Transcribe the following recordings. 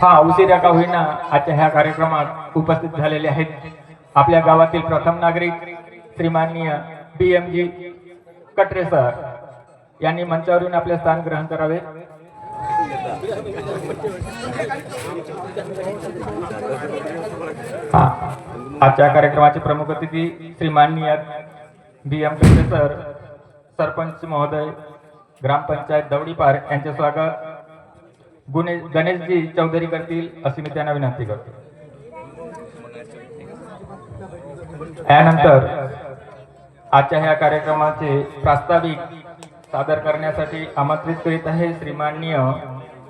हा उशिरा का होईना आजच्या ह्या कार्यक्रमात उपस्थित झालेले आहेत आपल्या गावातील प्रथम नागरिक श्रीमाननीय बी एम जी कटरे सर. यांनी मंचावरून आपले स्थान ग्रहण करावे. आजच्या कार्यक्रमाचे प्रमुख अतिथी श्रीमाननीय B M Katare sir sarpanch महोदय ग्रामपंचायत दवडीपार यांचे स्वागत. गुणे गणेशजी चौधरी करतील अशी मी त्यांना विनंती करतो. यानंतर आजच्या ह्या कार्यक्रमाचे प्रास्ताविक सादर करण्यासाठी आमंत्रित करीत आहे श्रीमाननीय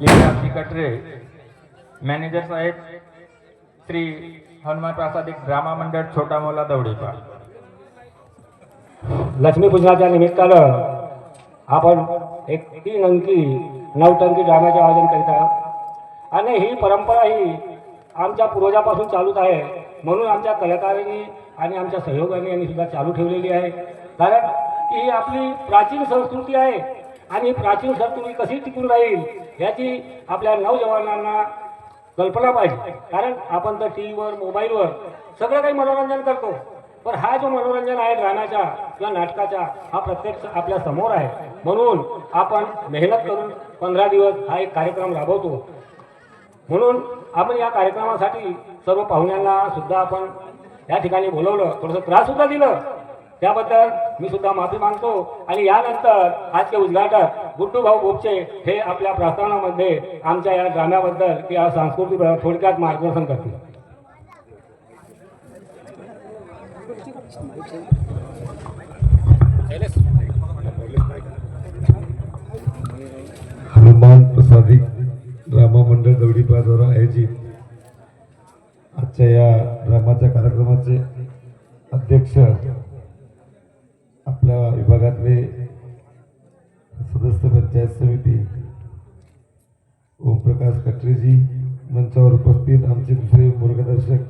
लिंगरामजी कटरे मॅनेजर साहेब श्री हनुमान प्रासादिक ड्रामा मंडळ छोटा मोला दवडीपार लक्ष्मीपूजनाच्या निमित्तानं आपण एक तीन अंकी नवटंकी ड्रामाचे आयोजन करीत आहात. आणि ही परंपरा ही आमच्या पूर्वजापासून चालूच आहे. म्हणून आमच्या कलाकारांनी आणि आमच्या सहयोगाने यांनी सुद्धा चालू ठेवलेली आहे. कारण की ही आपली प्राचीन संस्कृती आहे आणि ही प्राचीन संस्कृती कशी टिकून राहील याची आपल्या नवजवानांना कल्पना पाहिजे. कारण आपण तर टी व्हीवर मोबाईलवर सगळं काही मनोरंजन करतो. पण हा जो मनोरंजन आहे गाण्याचा किंवा नाटकाचा हा प्रत्यक्ष आपल्यासमोर आहे. म्हणून आपण मेहनत करून पंधरा दिवस हा एक कार्यक्रम राबवतो. म्हणून आपण या कार्यक्रमासाठी सर्व पाहुण्यांना सुद्धा आपण या ठिकाणी बोलवलं थोडंसं त्रास सुद्धा दिलं. त्याबद्दल मी सुद्धा माफी मागतो आणि यानंतर आजचे उद्घाटक गुड्डू भाऊ बोपचे हे आपल्या प्रस्तावनामध्ये आमच्या या ड्राम्याबद्दल किंवा सांस्कृतिक थोडक्यात मार्गदर्शन करतील. हनुमान प्रसादिक ड्रामा मंडळ दौडीपाद्वारा आयोजित. आजच्या या ड्रामाच्या कार्यक्रमाचे अध्यक्ष आपल्या विभागातले सदस्य पंचायत समिती ओमप्रकाश कटरेजी मंचावर उपस्थित आमचे दुसरे मार्गदर्शक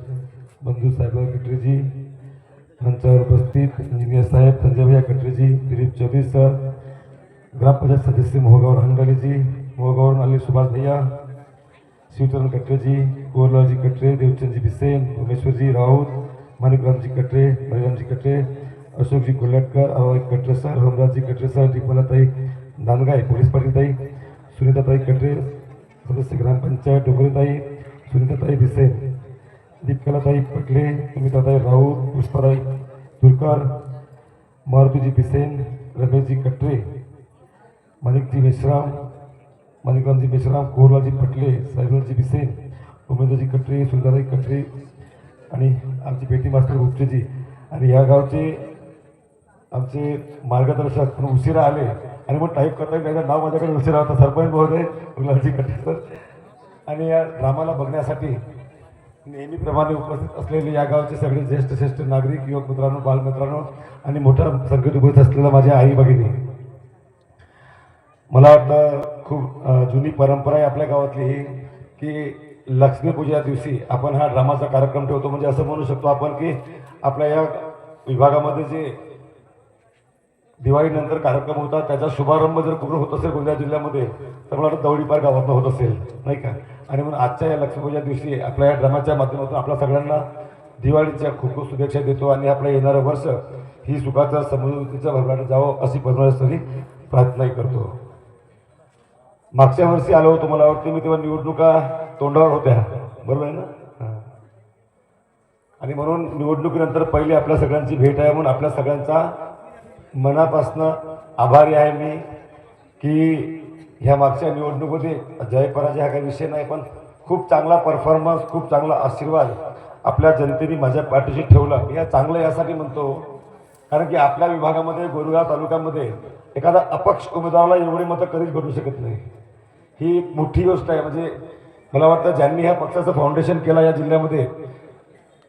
मंजू साहेबराव कटरेजी मंचावर उपस्थित इंजिनियर साहेब संजयभैया कटरेजी दिलीप चौधरी सर ग्रामपंचायत सदस्य मोहगाव हंगालीजी मोहगाव अली सुभाष भैया शिवचरण कटरेजी कुंवरलालजी कटरे देवचंदजी बिसेन उमेश्वरजी राऊत माणिकरामजी कटरे बळीरामजी कटरे अशोकजी कोल्हाटकर अवाई कटरे सर होमराजजी कटरे सर दीपमालाताई नांदगाय पोलीस पाटीलताई सुनीताताई कटरे सदस्य ग्रामपंचायत डोंगरेताई सुनीताताई बिसेन दीपकलाताई पटले सुमिताताई राऊत पुष्पाताई तुरकर मारुतीजी बिसेन रमेशजी कटरे माणिकजी मेश्राम माणिकरामजी मेश्राम कोरलाजी पटले साहेबरावजी बिसेन उमेंद्रजी कटरे सुंदराई कटरे आणि आमचे पेटी मास्टर गुप्तेजी आणि ह्या गावचे आमचे मार्गदर्शक पण उशिरा आले. आणि मग टाईप करता त्याचं नाव माझ्याकडे उशिरा होता. सरपंच महोदय उल्हासजी कटरे सर आणि या ड्रामाला बघण्यासाठी नेहमीप्रमाणे उपस्थित असलेले या गावचे सगळे ज्येष्ठ श्रेष्ठ नागरिक युवक मित्रांनो बालमित्रांनो आणि मोठ्या संख्येत उपस्थित असलेल्या माझ्या आई भगिनी. मला वाटतं खूप जुनी परंपरा आहे आपल्या गावातली ही की लक्ष्मीपूजा दिवशी आपण हा ड्रामाचा कार्यक्रम ठेवतो. म्हणजे असं म्हणू शकतो आपण की आपल्या या विभागामध्ये जे दिवाळीनंतर कार्यक्रम होता त्याचा शुभारंभ जर कुठं होत असेल गोंदिया जिल्ह्यामध्ये तर मला वाटतं दौडीपार गावातनं होत असेल. नाही का? आणि म्हणून आजच्या या लक्ष्मीपूजा दिवशी आपल्या या ड्रामाच्या माध्यमातून आपल्या सगळ्यांना दिवाळीच्या खूप खूप शुभेच्छा देतो आणि आपलं येणारं वर्ष ही सुखाचा समृद्धीचा भरभराट जावं अशी परमेश्वरी प्रार्थनाही करतो. मागच्या वर्षी आलो होतो मला वाटतं मी तेव्हा निवडणुका तोंडावर होत्या. बरोबर आहे ना? आणि म्हणून निवडणुकीनंतर पहिली आपल्या सगळ्यांची भेट आहे म्हणून आपल्या सगळ्यांचा मनापासनं आभारी आहे मी की ह्या मागच्या निवडणुकीमध्ये जय पराजय हा काही विषय नाही पण खूप चांगला परफॉर्मन्स खूप चांगला आशीर्वाद आपल्या जनतेने माझ्या पाठीशी ठेवला. मी या चांगलं यासाठी म्हणतो कारण की आपल्या विभागामध्ये गोरेगाव तालुक्यामध्ये एखादा अपक्ष उमेदवाराला एवढी मतं कधीच भेटू शकत नाही. ही एक मोठी गोष्ट आहे. म्हणजे मला वाटतं ज्यांनी ह्या पक्षाचं फाउंडेशन केलं या जिल्ह्यामध्ये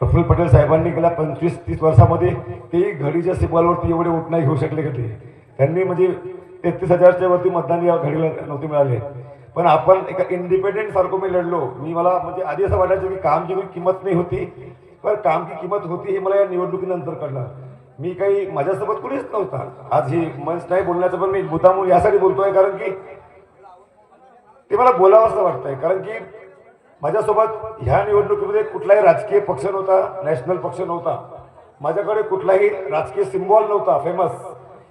प्रफुल्ल पटेल साहेबांनी गेल्या पंचवीस तीस वर्षामध्ये तेही घडीच्या सिपालवरती एवढे वोट नाही घेऊ शकले का ते त्यांनी म्हणजे तेहतीस हजारच्या वरती मतदान या घडीला नव्हते मिळाले. पण आपण एका इंडिपेंडेंट सारखं मी लढलो. मी मला म्हणजे आधी असं वाटायचं की कामची काही किंमत नाही होती. पण कामची किंमत होती हे मला या निवडणुकीनंतर कळलं. मी काही माझ्यासोबत कुणीच नव्हता. आज ही मंच नाही बोलण्याचं पण मी मुद्दामूळ यासाठी बोलतोय कारण की ते मला बोलावं असं वाटतंय. कारण की माझ्यासोबत ह्या निवडणुकीमध्ये कुठलाही राजकीय पक्ष नव्हता नॅशनल पक्ष नव्हता. माझ्याकडे कुठलाही राजकीय सिम्बॉल नव्हता फेमस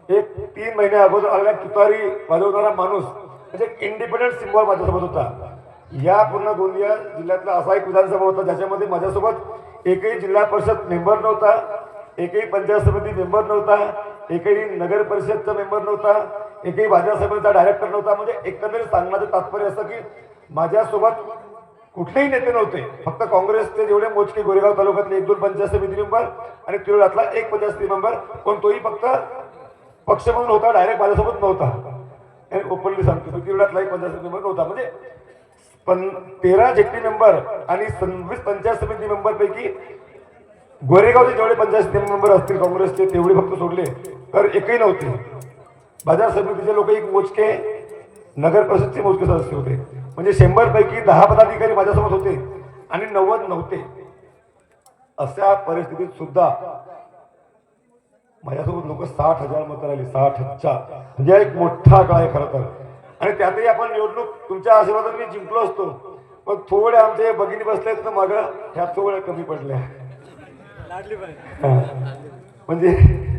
एक तीन महिने अगोदर आलेला तुतारी वाजवणारा माणूस म्हणजे इंडिपेंडंट सिम्बॉल माझ्यासोबत होता. या पूर्ण गोंदिया जिल्ह्यातला असा एक विधानसभा होता ज्याच्यामध्ये माझ्यासोबत एकही जिल्हा परिषद मेंबर नव्हता एकही पंचायत समिती मेंबर नव्हता एकही नगर परिषदचा मेंबर नव्हता एकही बाजार समितीचा डायरेक्टर नव्हता. म्हणजे एकंदरीत सांगण्याचं तात्पर्य असं की माझ्यासोबत कुठलेही नेते नव्हते. फक्त काँग्रेसचे जेवढे मोजके गोरेगाव तालुक्यातले एक दोन पंचायत समिती मेंबर आणि तिरोडातला एक पंचायत समिती मेंबर पण तोही फक्त पक्ष म्हणून होता डायरेक्ट माझ्यासोबत नव्हता. आणि ओपनली सांगतो. मी एक पंचायत समिती मेंबर नव्हता. म्हणजे पण तेरा जेटी मेंबर आणि सव्वीस पंचायत समिती मेंबर पैकी गोरेगावचे जेवढे पंचायत समिती मेंबर असतील काँग्रेसचे तेवढे फक्त सोडले तर एकही नव्हते. बाजार समितीचे लोक एक मोजके नगर परिषदचे मोजके सदस्य होते. म्हणजे शंभर पैकी दहा पदाधिकारी माझ्यासोबत होते आणि नव्वद नव्हते. अशा परिस्थितीत सुद्धा माझ्यासोबत लोक साठ हजार मतं राहिली साठ हजार म्हणजे एक मोठा काळ आहे खरं तर. आणि त्यातही आपण निवडणूक तुमच्या आशीर्वादाने मी जिंकलो असतो. पण थोडे आमचे भगिनी बसलेत तर मागं ह्या थोड्या कमी पडल्या. म्हणजे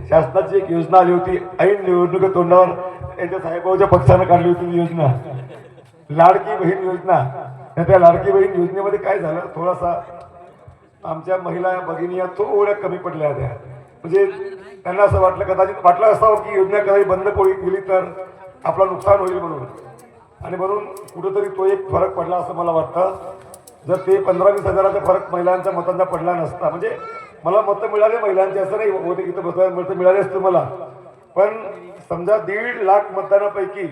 शासनाची एक योजना आली होती ऐन निवडणुका तोंडावर त्यांच्या साहेबाच्या पक्षानं काढली होती योजना. लाडकी बहीण योजना. त्या लाडकी बहीण योजनेमध्ये काय झालं? थोडासा आमच्या महिला भगिनी या थोड्या कमी पडल्या होत्या म्हणजे त्यांना असं वाटलं कदाचित वाटलं असावं की योजना कदाचित बंद कोळी गेली तर आपलं नुकसान होईल म्हणून. आणि म्हणून कुठंतरी तो एक फरक पडला असं मला वाटतं. जर ते पंधरा वीस हजाराचा फरक महिलांच्या मतांचा पडला नसता म्हणजे मला मतं मिळाले महिलांचे असं नाही होते इथं मतं मिळाले असते मला पण समजा दीड लाख मतदानापैकी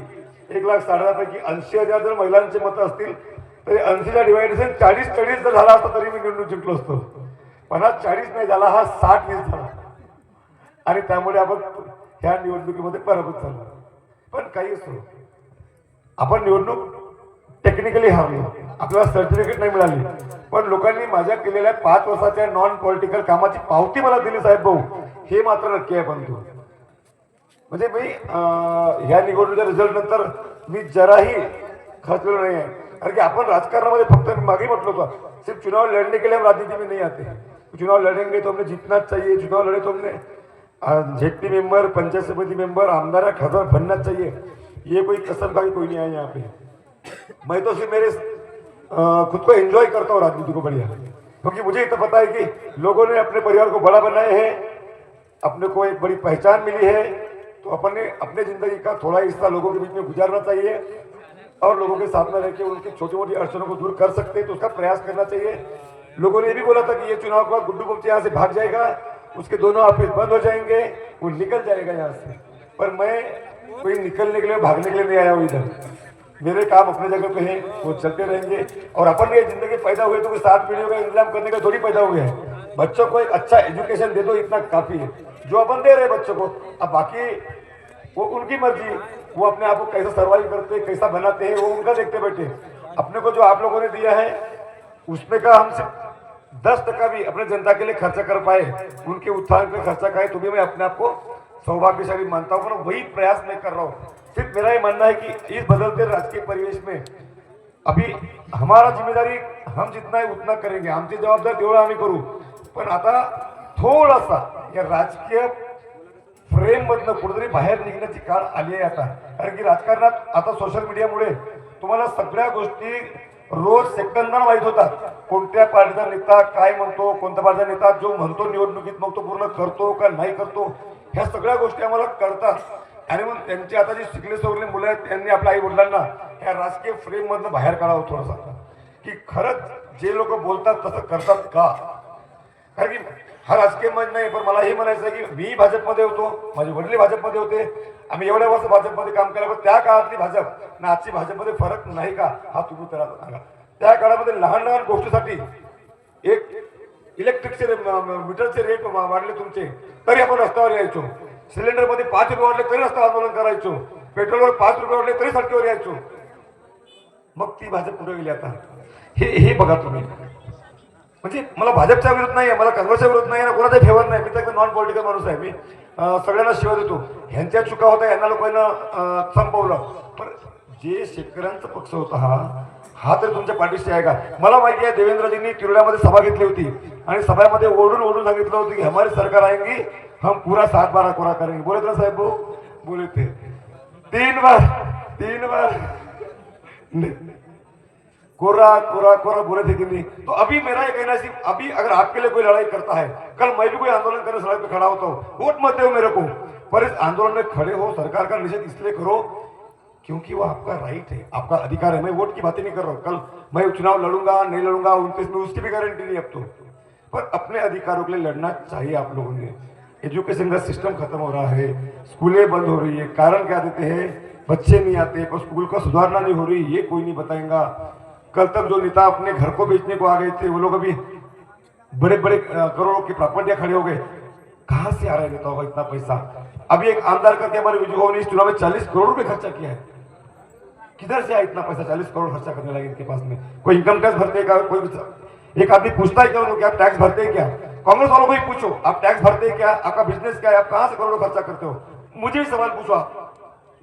एक लाख साठ ऐंशी हजार जर महिलांचे मतं असतील तरी ऐंशीचा डिवायडेशन चाळीस चाळीस जर झाला असता तरी मी निवडणूक जिंकलो असतो. पण चाळीस नाही झाला हा साठ वीस झाला. आणि त्यामुळे आपण ह्या निवडणुकीमध्ये पराभूत झालो. पण काही असो आपण निवडणूक टेक्निकली हवी. आपल्याला सर्टिफिकेट नाही मिळाली. पण लोकांनी माझ्या केलेल्या पाच वर्षाच्या नॉन पॉलिटिकल कामाची पावती मला दिली साहेब भाऊ. हे मात्र नक्की आहे पण म्हणजे मी ह्या निवडणुकीच्या रिझल्ट नंतर मी जराही खचलो नाही आहे. कारण की आपण राजकारणामध्ये फक्त मी मागे म्हटलं होतं. सिर्फ चुनाव लढणे के लिए हम राजनीति में नहीं आते. चुनाव लड़ेंगे तो हमने जीतना चाहिए चुनाव लड़े तो हमने. जेटी मेंबर, पंचायत समिति मेंबर, आमदार, खासदार बनना चाहिए। ये कोई कसम का भी कोई नहीं है यहाँ पे। मैं तो सिर्फ़ मेरे खुद को एंजॉय करता हूँ राजनीति को बढ़िया। क्योंकि तो मुझे इतना पता है कि लोगों ने अपने परिवार को बड़ा बनाए हैं, अपने को एक बड़ी पहचान मिली है तो अपन, अपने ज़िंदगी का थोड़ा हिस्सा लोगों के बीच में गुजारना चाहिए और लोगों के में रह के उनकी छोटी मोटी अड़चनों को दूर कर सकते हैं तो उसका प्रयास करना चाहिए। लोगों ने भी बोला था कि ये चुनाव के बाद गुड्डू गुप्त यहाँ से भाग जाएगा। उसके दोनों ऑफ़िस बंद हो जाएँगे, वो निकल जाएगा यहाँ से। पर मैं कोई निकलने के लिए, भागने के लिए नहीं आया हूँ इधर। मेरे काम अपने जगह पे हैं, वो चलते रहेंगे। और अपन ये ज़िंदगी पैदा हुए तो कोई सात पीढ़ियों का इंतज़ाम करने का थोड़ी पैदा हुए हैं। बच्चों को एक अच्छा एजुकेशन दे दो, इतना काफ़ी है। जो अपन दे रहे बच्चों को, अब बाकी वो उनकी मर्ज़ी, वो अपने आप को कैसा सर्वाइव करते, कैसा बनाते हैं, वो उनका देखते बैठे। अपने को जो आप लोगों ने दिया है, उसमें का हम दस टका भी अपने जनता के लिए खर्चा कर पाए उनके उत्थान पे खर्चा करे तो भी मैं अपने आप को सौभाग्यशाली मानता हूँ। वही प्रयास मैं कर रहा हूँ। सिर्फ मेरा ये मानना है कि इस बदलते राजकीय परिवेश में अभी हमारा जिम्मेदारी हम जितना है उतना करेंगे। आमची जबाबदारी तेवढं आम्ही करू। पण आता थोडासा या राजकीय फ्रेम मधनं कुठेतरी बाहेर निघण्याची काळ आली आहे आता. कारण की राजकारणात आता सोशल मीडियामुळे तुम्हाला सगळ्या गोष्टी रोज सेकंदानं माहीत होतात. कोणत्या पार्टीचा नेता काय म्हणतो कोणत्या पार्टीचा नेता जो म्हणतो निवडणुकीत मग तो पूर्ण करतो का नाही करतो ह्या सगळ्या गोष्टी आम्हाला कळतात. आणि मग त्यांची आता जी शिकले सवरले मुलं आहेत त्यांनी आपल्या आई वडिलांना ह्या राजकीय फ्रेम मधनं बाहेर काढावं थोडंसं. की खरंच जे लोक बोलतात तसं करतात का? कारण की हा राजकीय मत नाही पण मला हे म्हणायचं आहे की मी भाजपमध्ये होतो माझे वडील भाजपमध्ये होते. आम्ही एवढ्या वर्ष भाजपमध्ये काम केलं पण त्या काळातली भाजप ना आजची भाजपमध्ये फरक नाही का? हा तुम्ही त्याला सांगा. त्या काळामध्ये लहान लहान गोष्टीसाठी एक इलेक्ट्रिकचे रे- मीटरचे रेट वाढले तुमचे तरी आपण रस्त्यावर यायचो. सिलेंडरमध्ये पाच रुपये वाढले तरी रस्ता आंदोलन करायचो. पेट्रोलवर पाच रुपये वाढले तरी सडकेवर यायचो. मग ती भाजप पुढे गेली आता? हे हे बघा तुम्ही. म्हणजे मला भाजपच्या विरोध नाही आहे मला काँग्रेसचा विरोध नाही आहे ना कोणाचा फेवर नाही. मी तर नॉन पॉलिटिकल माणूस आहे. मी सगळ्यांना शिवाय देतो. ह्यांच्या चुका होत्या यांना लोकांना संपवलं. पण जे शेतकऱ्यांचा पक्ष होता हा हा तर तुमच्या पाठीशी आहे का? मला माहिती आहे देवेंद्रजींनी तिरुड्यामध्ये सभा घेतली होती. आणि सभामध्ये ओढून ओढून सांगितलं होतं की हमारी सरकार आएंगी हम पूरा सात बारा कोरा करेंगे. बोले ना साहेब वो बोले थे तीन बार तीन बार. कोरा कोरा कोरा बोले थे कि नहीं? तो अभी मेरा ये कहना सिर्फ़ अभी अगर आपके लिए कोई लड़ाई करता है, कल मैं भी कोई आंदोलन करने सड़क पे खड़ा होता हूँ, वोट मत दो मेरे को। पर इस आंदोलन में खड़े हो, सरकार का निषेध इसलिए करो क्योंकि वो आपका राइट है, आपका अधिकार है। मैं वोट की बातें नहीं कर रहा हूँ। कल मैं चुनाव लड़ूँगा, नहीं लड़ूँगा, उनतीस में उसकी भी गारंटी नहीं अब तो। पर अपने अधिकारों के लिए लड़ना चाहिए आप लोगों ने। एजुकेशन का सिस्टम खत्म हो रहा है, स्कूलें बंद हो रही है, कारण क्या देते हैं? बच्चे नहीं आते, पर स्कूल का सुधारना नहीं हो रही, ये कोई नहीं बताएगा। कल तक जो नेता अपने घर को बेचने को आ गए थे, वो लोग अभी बड़े बड़े करोड़ों की प्रॉपर्टियाँ खड़े हो गए। कहाँ से आ रहा है नेताओं का इतना पैसा? अभी एक आमदार करके हमारे विजय भवन इस चुनाव में चालीस करोड़ रुपए खर्चा किया है। किधर से आया इतना पैसा? चालीस करोड़ खर्चा करने लगे इनके पास में। कोई इनकम टैक्स भरते क्या? कोई एक आदमी पूछता है क्या आप टैक्स भरते हैं क्या? कांग्रेस वालों को ही पूछो, आप टैक्स भरते हैं क्या? आपका बिज़नेस क्या है? आप कहाँ से करोड़ों खर्चा करते हो? मुझे भी सवाल पूछो आप।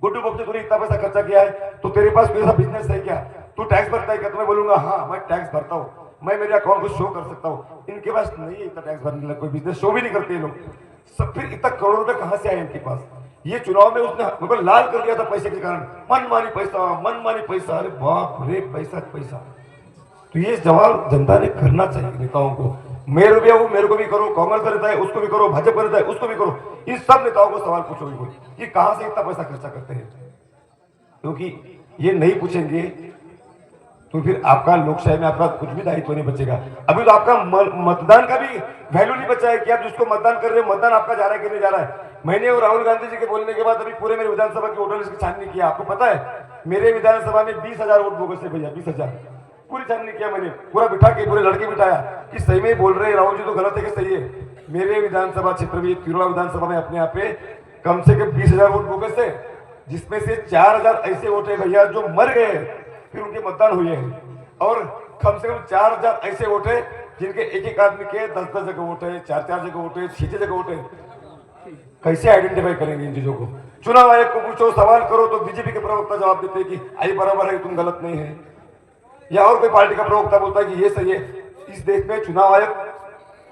गुड्डू बब्बू तूने इतना पैसा खर्चा किया है तो तेरे पास कोई बिज़नेस है क्या? तू टैक्स भरता है क्या? तो मैं बोलूँगा हाँ मैं टैक्स भरता हूँ। मैं, मेरे अकाउंट को शो कर सकता हूँ। इनके पास नहीं इतना टैक्स भरने का कोई बिज़नेस शो भी नहीं करते लोग। सब फिर इतना करोड़ रुपए कहाँ से आए इनके पास? ये चुनाव में उसने मेरे लाल कर दिया था पैसे के कारण। मनमानी पैसा मनमानी पैसा। अरे बाप रे, पैसा पैसा। तो ये सवाल जनता ने करना चाहिए नेताओं को। मेरे भी वो मेरे को भी करो, कांग्रेस का नेता है, उसको भी करो, भाजपा का नेता है, उसको भी करो। इन सब नेताओं को सवाल पूछो बिल्कुल कि कहाँ से इतना पैसा खर्चा करते हैं? क्योंकि ये नहीं पूछेंगे तो फिर आपका लोकशाही में आपका कुछ भी दायित्व नहीं बचेगा। अभी तो आपका मतदान का भी वैल्यू नहीं बचा है कि आप जिसको मतदान कर रहे हो, मतदान आपका जा रहा है कि नहीं जा रहा है? मैंने और राहुल गांधी जी के बोलने के बाद अभी पूरे मेरे विधानसभा की वोटर लिस्ट की छाननी किया आपको पता है, मेरे विधानसभा में बीस हज़ार वोट बोगस है भैया, बीस हज़ार। पूरी छाननी किया मैंने, पूरा बिठा के, पूरे लड़के बिठाया कि सही में बोल रहे हैं, राहुल जी तो गलत है कि सही है। मेरे विधानसभा क्षेत्र में, तिरुड़ा विधानसभा में अपने यहाँ पे कम से कम बीस हज़ार वोट बोगस है जिसमें से चार हज़ार ऐसे वोट है भैया जो मर गए फिर उनके मतदान हुए हैं। और कम से कम चार हज़ार ऐसे वोट है, जिनके एक एक आदमी के दस दस जगह वोट है चार चार जगह वोट है छह जगह वोट है। कैसे आइडेंटिफाई करेंगे इन चीज़ों को? चुनाव आयोग को पूछो, सवाल करो तो बीजेपी के प्रवक्ता जवाब देते हैं कि, आई बराबर है, तुम गलत नहीं है। या और कोई पार्टी का प्रवक्ता बोलता है कि, ये सही है, इस देश में चुनाव आयोग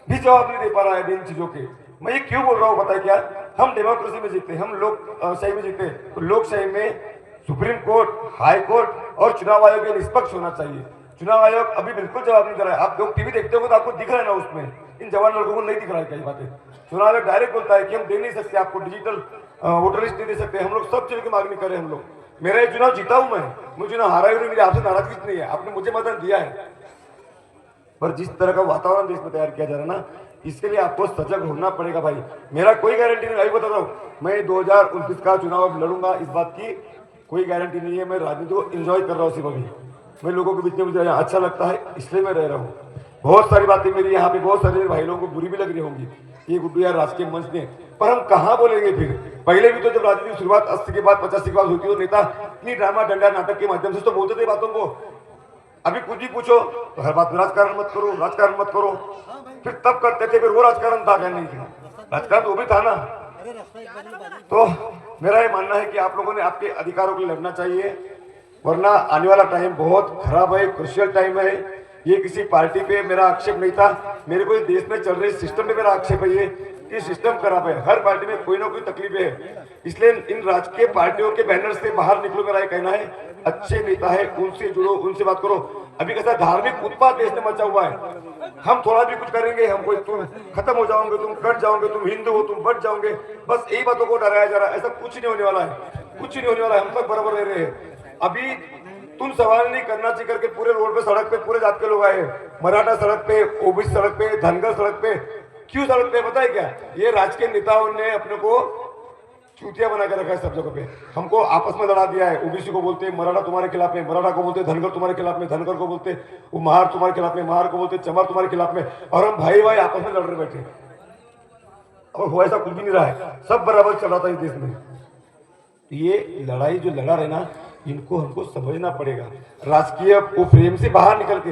भी जवाब नहीं दे पा रहा है इन चीज़ों के। मैं ये क्यों बोल रहा हूँ है क्या? हम डेमोक्रेसी में जीते हम लोकशाही में जीते तो लोकशाही में सुप्रीम कोर्ट, हाई कोर्ट और चुनाव आयोग ये निष्पक्ष होना चाहिए। चुनाव आयोग अभी बिल्कुल जवाब नहीं दे रहा है। आप लोग टीवी देखते हो तो आपको दिख रहा है ना उसमें। इन जवान लड़कों को नहीं दिख रहा है कई बातें? चुनाव आयोग डायरेक्ट बोलता है कि हम दे नहीं सकते, आपको डिजिटल वोटर लिस्ट नहीं दे सकते। हम लोग सब चीज़ों की मांगनी करें हम लोग। मेरा ये चुनाव जीता हूँ मैं। मुझे चुनाव हारा हुई मेरी आपसे नाराज़गी नहीं है। आपने मुझे मतदान दिया है। पर जिस तरह का वातावरण देश में तैयार किया जा रहा है ना, इसके लिए आपको सजग होना पड़ेगा भाई। मेरा कोई गारंटी नहीं अभी बता रहा हूँ। मैं 2029 का चुनाव लड़ूँगा इस बात की। कोई गारंटी नहीं है, मैं राजनीति को एंजॉय कर रहा हूँ सिर्फ़ अभी। मैं लोगों के बीच में मुझे अच्छा लगता है, इसलिए मैं रह रहा हूँ। बहुत सारी बातें मेरी यहाँ पे, बहुत सारे भाई लोगों को बुरी भी लग रही होंगी ये गुड्डू यार राजकीय मंच ने पर हम कहाँ बोलेंगे फिर? पहले भी तो जब राजनीति शुरुआत अस्सी के बाद, पचासी के बाद होती तो नेता इतनी ड्रामा, डंडा नाटक के माध्यम से तो बोलते थे बातों को। अभी कुछ भी पूछो तो हर बात राजकारण मत करो, राजकारण मत करो। फिर तब करते थे, फिर वो राजकारण था, क्या नहीं राजकारण तो वो भी था ना। तो मेरा ये मानना है कि आप लोगों ने आपके अधिकारों के लिए लड़ना चाहिए, वरना आने वाला टाइम बहुत खराब है क्रुशियल टाइम है। ये किसी पार्टी पे मेरा आक्षेप नहीं था। मेरे को देश में चल रहे सिस्टम पे मेरा आक्षेप है ये। कि सिस्टम खराब है। हर पार्टी में कोई ना कोई तकलीफ़ है। इसलिए इन राजकीय पार्टियों के बैनर से बाहर निकलो मेरा कहना है। अच्छे नेता है, उनसे जुड़ो, उनसे बात करो। अभी कैसा धार्मिक उत्पाद देश में मचा हुआ है। हम थोड़ा भी कुछ करेंगे, हम कोई तुम खत्म हो जाओगे, तुम कट जाओगे, तुम हिंदू हो, तुम बट जाओगे। बस यही बातों को डराया जा रहा है। ऐसा कुछ नहीं होने वाला है। कुछ नहीं होने वाला है। हम सब बराबर रह रहे हैं। अभी तुम सवाल नहीं करना चाहिए करके पूरे रोड पे, सड़क पे, पूरे जात के लोग आए मराठा सड़क पे, ओबीसी सड़क पे, धनगर सड़क पे। क्यों सड़क पे है क्या? ये राजकीय नेताओं ने अपने को चूतिया बना के रखा है सब जगह पे। हमको आपस में लड़ा दिया है। ओबीसी को बोलते हैं, मराठा तुम्हारे खिलाफ में मराठा को बोलते धनगर तुम्हारे खिलाफ में धनगर को बोलते वो महार तुम्हारे खिलाफ में महार को बोलते चमार तुम्हारे खिलाफ में और हम भाई भाई आपस में लड़ रहे बैठे और वो ऐसा कुछ भी नहीं रहा है। सब बराबर चल रहा था इस देश में। ये लड़ाई जो लड़ा रहे ना, इनको हमको समझना पड़ेगा। राजकीय वो फ्रेम से बाहर निकल के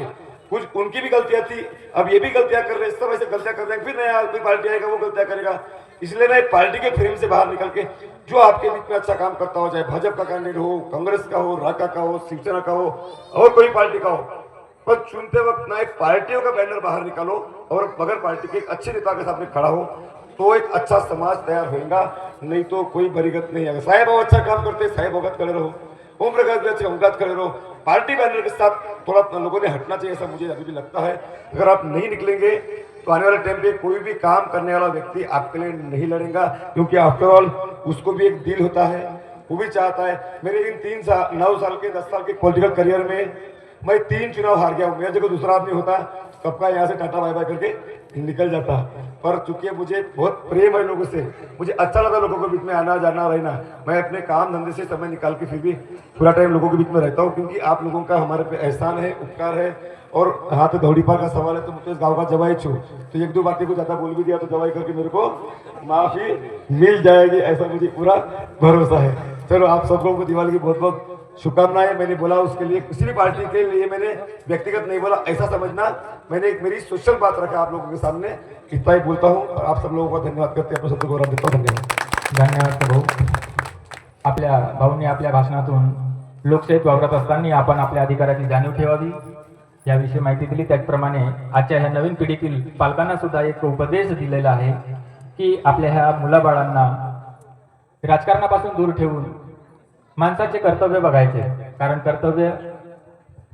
कुछ उनकी भी गलतियाँ थी, अब ये भी गलतियाँ कर रहे हैं सब ऐसे गलतियाँ कर रहे हैं, फिर नया कोई पार्टी आएगा, वो गलतियाँ करेगा। इसलिए मैं पार्टी के फ्रेम से बाहर निकल के, जो आपके बीच में अच्छा काम करता हो, चाहे भाजपा का कैंडिडेट हो, कांग्रेस का हो, राका का हो, शिवसेना का हो, और कोई पार्टी का हो, पर चुनते वक्त ना एक पार्टियों का बैनर बाहर निकालो, और बगैर पार्टी के एक अच्छे नेता के सामने खड़ा हो तो एक अच्छा समाज तैयार होगा नहीं तो कोई बरीगत नहीं आएगा। साहेब अच्छा काम करते साहेब अवगत खड़े रहो। ओम प्रकाश भी अच्छे अवगत खड़े रहो पार्टी बैनर के साथ थोड़ा लोगों ने हटना चाहिए, ऐसा मुझे अभी भी लगता है। अगर आप नहीं निकलेंगे तो आने वाले टाइम पे कोई भी काम करने वाला व्यक्ति आपके लिए नहीं लड़ेगा, क्योंकि आफ्टर ऑल उसको भी एक दिल होता है, वो भी चाहता है। मेरे इन तीन साल नौ साल के, दस साल के पॉलिटिकल करियर में मैं तीन चुनाव हार गया हूँ। मेरा जगह दूसरा आदमी होता कब का यहाँ से टाटा बाय बाय करके निकल जाता। पर चूँकि मुझे बहुत प्रेम है लोगों से, मुझे अच्छा लगता है लोगों के बीच में आना जाना रहना मैं अपने काम धंधे से समय निकाल के फिर भी पूरा टाइम लोगों के बीच में रहता हूँ, क्योंकि आप लोगों का हमारे पे एहसान है, उपकार है। और हाथ तो दौड़ी पार का सवाल है तो मुझे इस गाँव का जवाई छू। तो एक दो बातें को ज़्यादा बोल भी दिया तो जवाई करके मेरे को माफ़ी मिल जाएगी, ऐसा मुझे पूरा भरोसा है। चलो आप सब लोगों को दिवाली की बहुत बहुत शुभकामनाएं मैंने बोला उसके लिए किसी भी पार्टी के लिए मैंने व्यक्तिगत नहीं बोला ऐसा समझना। मैंने एक मेरी सोशल बात रखा आप लोगों के सामने इतना ही बोलता हूँ और आप सब लोगों का धन्यवाद करते अपने शब्द गौरव देता हूँ धन्यवाद। धन्यवाद भाऊ। आपल्या भाऊंनी आपल्या भाषणातून लोकशाहीत वावरत असताना आपण आपल्या अधिकाराची जाणीव ठेवावी याविषयी माहिती दिली. त्याचप्रमाणे आजच्या ह्या नवीन पिढीतील पालकांना सुद्धा एक उपदेश दिलेला आहे की आपल्या ह्या मुलाबाळांना राजकारणापासून दूर ठेवून माणसाचे कर्तव्य बघायचे. कारण कर्तव्य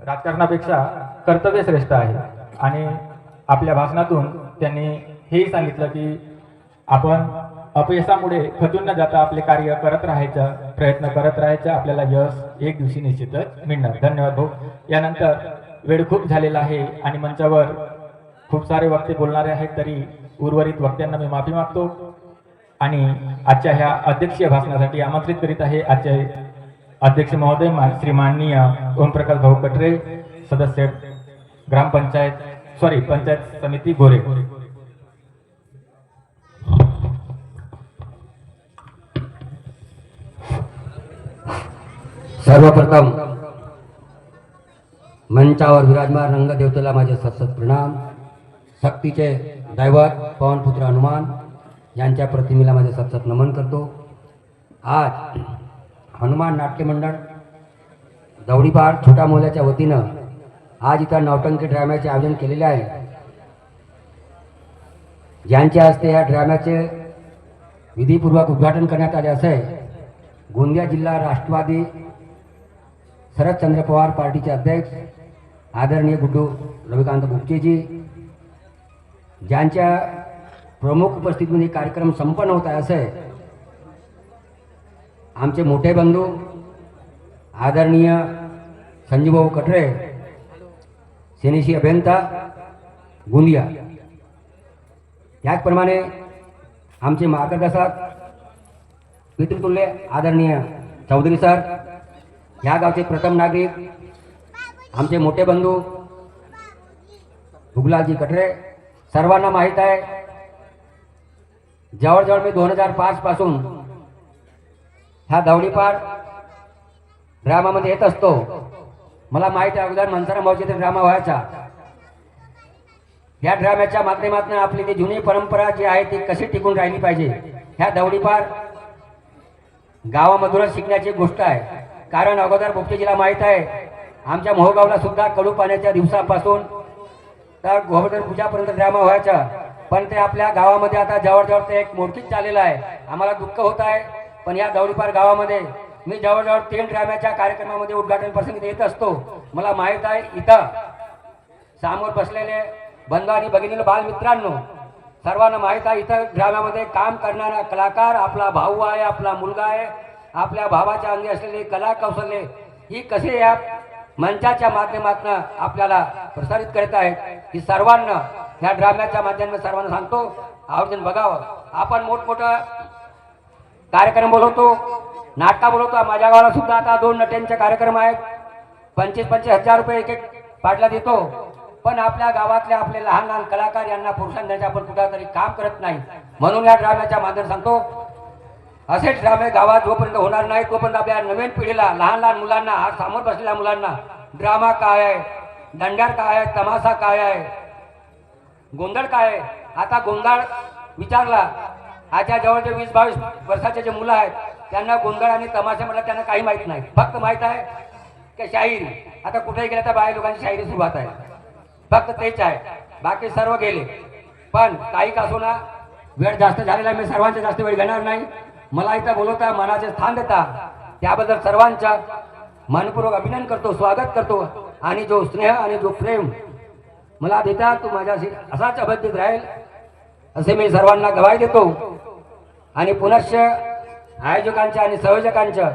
राजकारणापेक्षा कर्तव्य श्रेष्ठ आहे. आणि आपल्या भाषणातून त्यांनी हेही सांगितलं की आपण अपयशामुळे खचून न जाता आपले कार्य करत राहायचं प्रयत्न करत राहायचं. आपल्याला यश एक दिवशी निश्चितच मिळणार. धन्यवाद भाऊ. यानंतर वेळ खूप झालेला आहे आणि मंचावर खूप सारे वक्ते बोलणारे आहेत तरी उर्वरित वक्त्यांना मी माफी मागतो. आणि आजच्या ह्या अध्यक्षीय भाषणासाठी आमंत्रित करीत आहे आजच्या अध्यक्ष महोदय मा- श्री माननीय ओमप्रकाश भाऊ कटरे सदस्य ग्रामपंचायत सॉरी पंचायत समिती गोरे. सर्वप्रथम मंचावर विराजमान रंगदेवतेला माझे सतसत प्रणाम. सक्तीचे दैवत पवनपुत्र हनुमान यांच्या प्रतिमेला माझे सतसत नमन करतो. आज हनुमान नाट्य मंडळ दौडीपार छोटा मोल्याच्या वतीनं आज इथं नौटंकी ड्राम्याचे आयोजन केलेले आहे. ज्यांच्या हस्ते या ड्राम्याचे विधीपूर्वक उद्घाटन करण्यात आले असे गोंदिया जिल्हा राष्ट्रवादी शरदचंद्र पवार पार्टीचे अध्यक्ष आदरणीय गुड्डू रविकांत गुप्तेजी ज्यांच्या प्रमुख उपस्थितीमध्ये कार्यक्रम संपन्न होत आहे असे आमचे मोठे बंधू आदरणीय संजीवभाऊ कटरे सेनेशी अभियंता गोंदिया त्याचप्रमाणे आमचे मार्गदर्शक पितृतुल्य आदरणीय चौधरी सर ह्या गावचे प्रथम नागरिक आमचे मोठे बंधू भुगलालजी कटरे सर्वांना माहीत आहे जवळजवळ मी दोन हजार पाचपासून हा ह्या ड्रामामध्ये येत असतो. मला माहीत आहे अगोदर मनसरा मावशीचा ड्रामा व्हायचा या ड्राम्याच्या माध्यमातून आपली ती जुनी परंपरा जी आहे ती कशी टिकून राहिली पाहिजे? ह्या दवडीपार गावामधूनच शिकण्याची गोष्ट आहे. कारण अगोदर बुपटीजीला माहीत आहे आमच्या मोहगावला सुद्धा कडू पाण्याच्या दिवसापासून तर गोवर्धन पूजापर्यंत ड्रामा व्हायचा पण ते आपल्या गावामध्ये आता जवळजवळ ते एक मोडकीच चाललेलं आहे. आम्हाला दुःख होत आहे. पण या दौडीपार गावामध्ये मी जवळजवळ तीन ड्राम्याच्या कार्यक्रमामध्ये उद्घाटन प्रसंगी येत असतो. मला माहीत आहे इथं सामोर बसलेले बंधू आणि भगिनीला बालमित्रांनो सर्वांना माहीत आहे इथं ड्राम्यामध्ये काम करणारा कलाकार आपला भाऊ आहे आपला मुलगा आहे आपल्या भावाच्या अंगी असलेली कला कौशल्ये ही कसे या मंचाच्या माध्यमातून आपल्याला प्रसारित करत आहेत ही सर्वांना ह्या ड्राम्याच्या माध्यमात सर्वांना सांगतो. आवर्जून बघावं. आपण मोठमोठं कार्यक्रम बोलवतो नाटका बोलवतो. माझ्या गावाला सुद्धा आता दोन नट्यांचे कार्यक्रम आहेत. पंचवीस पंचवीस हजार रुपये एक एक पाटला देतो. पण आपल्या गावातले आपले लहान लहान कलाकार यांना पुरुषांसाठी आपण कुठेतरी काम करत नाही. म्हणून या ड्राम्याच्या माध्यम सांगतो. असेच ड्रामे गावात जोपर्यंत होणार नाही तोपर्यंत आपल्या नवीन पिढीला लहान लहान मुलांना आज समोर बसलेल्या मुलांना ड्रामा काय आहे दंडार काय आहे तमाशा काय आहे गोंधळ काय आहे? आता गोंधळ विचारला आजच्या जवळच्या वीस बावीस वर्षाचे जे मुलं आहेत त्यांना गोंधळ आणि तमाशा म्हटलं त्यांना काही माहीत नाही. फक्त माहीत आहे की शाहीर आता कुठेही गेलं तर बाहेर लोकांची शाहिरी सुरुवात आहे. फक्त तेच आहे. बाकी सर्व गेले. पण काही का असो वेळ जास्त झालेला आहे, मी सर्वांचा जास्त वेळ घेणार नाही. मला इथं बोलवता मनाचे स्थान देता. त्याबद्दल सर्वांचा मनपूर्वक अभिनंदन करतो स्वागत करतो. आणि जो स्नेह आणि जो प्रेम मला देता तो माझ्याशी असाच अभद्रित राहील असे मी सर्वांना गवाही देतो. आणि पुनश्च आयोजकांच्या आणि संयोजकांचं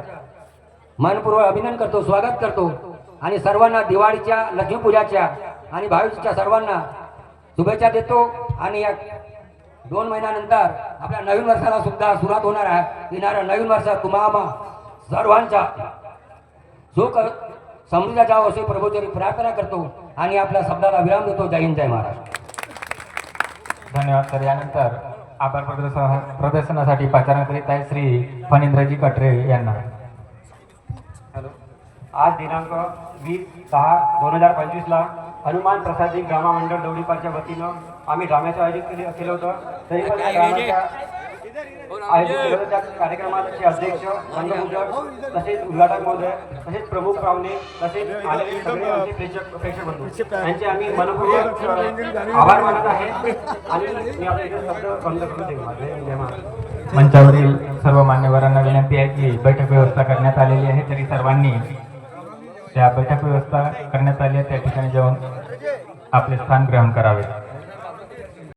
मनपूर्वक अभिनंदन करतो स्वागत करतो. आणि सर्वांना दिवाळीच्या लक्ष्मीपूजाच्या आणि भाविकच्या सर्वांना शुभेच्छा देतो. आणि या दोन महिन्यानंतर आपल्या नवीन वर्षाला सुद्धा सुरुवात होणार आहे. येणाऱ्या नवीन वर्षात तुम्हाला सर्वांचा सुख समृद्ध जावं अशी प्रभूचरी प्रार्थना करतो आणि आपल्या शब्दाला विराम देतो. जय हिंद जय महाराष्ट्र. धन्यवाद सर यानंतर आभार प्रदर्शन प्रदर्शनासाठी पाचारण करीत आहे श्री फणींद्रजी कटरे यांना. आज दिनांक वीस सहा दोन हजार पंचवीसला हनुमान प्रसादी ग्रामा मंडळ दौडीपारच्या वतीनं आम्ही ड्राम्याचं आयोजित केले केलं होतं. तरी पण आयोजित केलं होतं त्या कार्यक्रमाचे अध्यक्ष रंगपूजक तसेच उद्घाटक महोदय तसेच प्रमुख पाहुणे तसेच आलेले सगळे आमचे प्रेक्षक प्रेक्षक बंधू. यांचे आम्ही मनपूर्वक आभार मानत आहे. आणि मी शब्द बंद मंचावरील सर्व मान्यवरांना विनंती आहे की बैठक व्यवस्था करण्यात आलेली आहे तरी सर्वांनी त्या बैठक व्यवस्था करण्यात आली आहे त्या ठिकाणी जाऊन आपले स्थान ग्रहण करावे.